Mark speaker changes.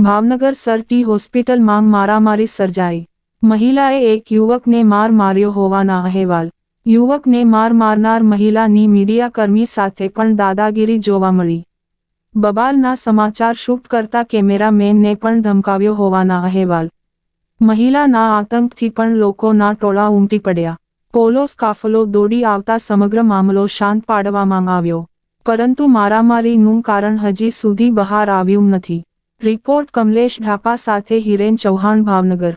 Speaker 1: Bhavnagar sir T હોસ્પિટલમાં મારામારી સર્જાઈ. મહિલાએ એક યુવકને માર માર્યો હોવાના અહેવાલ. યુવકને માર મારનાર મહિલાની મીડિયાકર્મી સાથે પણ દાદાગીરી જોવા મળી. બબાલના સમાચાર શૂટ કરતા કેમેરામેનને પણ ધમકાવ્યો હોવાના અહેવાલ. મહિલાના આતંકથી પણ લોકોના ટોળા ઉમટી પડ્યા. પોલોસ કાફલો દોડી આવતા સમગ્ર મામલો શાંત પાડવામાં આવ્યો. પરંતુ મારામારીનું કારણ હજી સુધી બહાર આવ્યું નથી. રિપોર્ટ કમલેશ ઢાપા સાથે હિરેન ચૌહાણ ભાવનગર